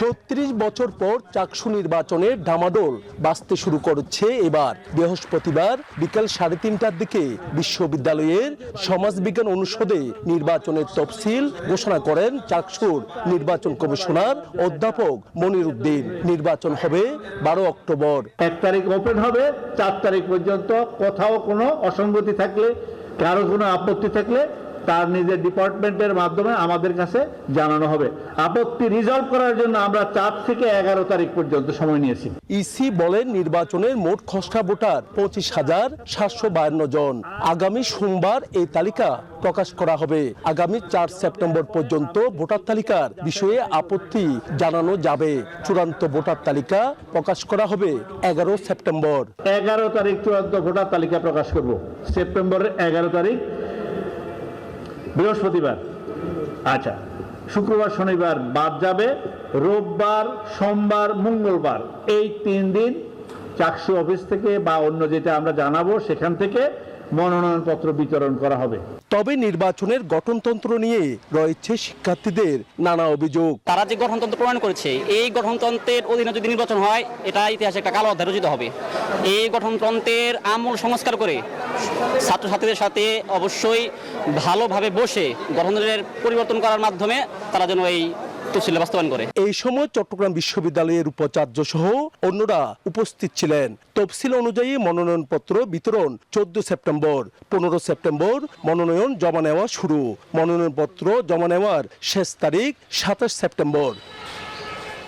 ছত্রিশ বছর পর চাকসু নির্বাচনে ডামাডোল বাঁচতে শুরু করেছে এবার। বৃহস্পতিবার বিকাল সাড়ে তিনটার দিকে বিশ্ববিদ্যালয়ের সমাজবিজ্ঞান অনুষদে নির্বাচনের তফসিল ঘোষণা করেন চাকসুর নির্বাচন কমিশনার অধ্যাপক মনির উদ্দিন। নির্বাচন হবে বারো অক্টোবর। এক তারিখ ওপেন হবে চার তারিখ পর্যন্ত কোথাও কোনো অসঙ্গতি থাকলে কারও কোনো আপত্তি থাকলে তার নিজের ডিপার্টমেন্টের মাধ্যমে আমাদের কাছে জানানো হবে। আপত্তি রিজলভ করার জন্য আমরা চার থেকে এগারো তারিখ পর্যন্ত সময় নিয়েছি। ইসি বলেন নির্বাচনের মোট খসড়া ভোটার পঁচিশ হাজার সাতশো বায়ান্ন জন। আগামী সোমবার এই তালিকা প্রকাশ করা হবে। আগামী চার সেপ্টেম্বর পর্যন্ত ভোটার তালিকার বিষয়ে আপত্তি জানানো যাবে। চূড়ান্ত ভোটার তালিকা প্রকাশ করা হবে এগারো সেপ্টেম্বর। এগারো তারিখ চূড়ান্ত ভোটার তালিকা প্রকাশ করব। সেপ্টেম্বরের এগারো তারিখ বৃহস্পতিবার। আচ্ছা শুক্রবার শনিবার বাদ যাবে রোববার সোমবার মঙ্গলবার এই তিন দিন চাকসু অফিস থেকে বা অন্য যেটা আমরা জানাব সেখান থেকে মনোনয়নপত্র বিতরণ করা হবে। তবে নির্বাচনের গঠনতন্ত্র নিয়ে রয়েছে শিক্ষার্থীদের নানা অভিযোগ। তারা যে গঠনতন্ত্র প্রণয়ন করেছে এই গঠনতন্ত্রের অধীনে যদি নির্বাচন হয় এটা ইতিহাসে একটা কালো অধ্যায় রচিত হবে। এই গঠনতন্ত্রের আমূল সংস্কার করে ছাত্রছাত্রীদের সাথে অবশ্যই ভালোভাবে বসে গঠনের পরিবর্তন করার মাধ্যমে তারা যেন এই তফসিলে বাস্তবায়ন করে। এই সময় চট্টগ্রাম বিশ্ববিদ্যালয়ের উপাচার্য সহ অন্যরা উপস্থিত ছিলেন। তফসিল অনুযায়ী মনোনয়নপত্র বিতরণ চোদ্দ সেপ্টেম্বর, পনেরো সেপ্টেম্বর মনোনয়ন জমা নেওয়া শুরু। মনোনয়নপত্র জমা নেওয়ার শেষ তারিখ সাতাশ সেপ্টেম্বর।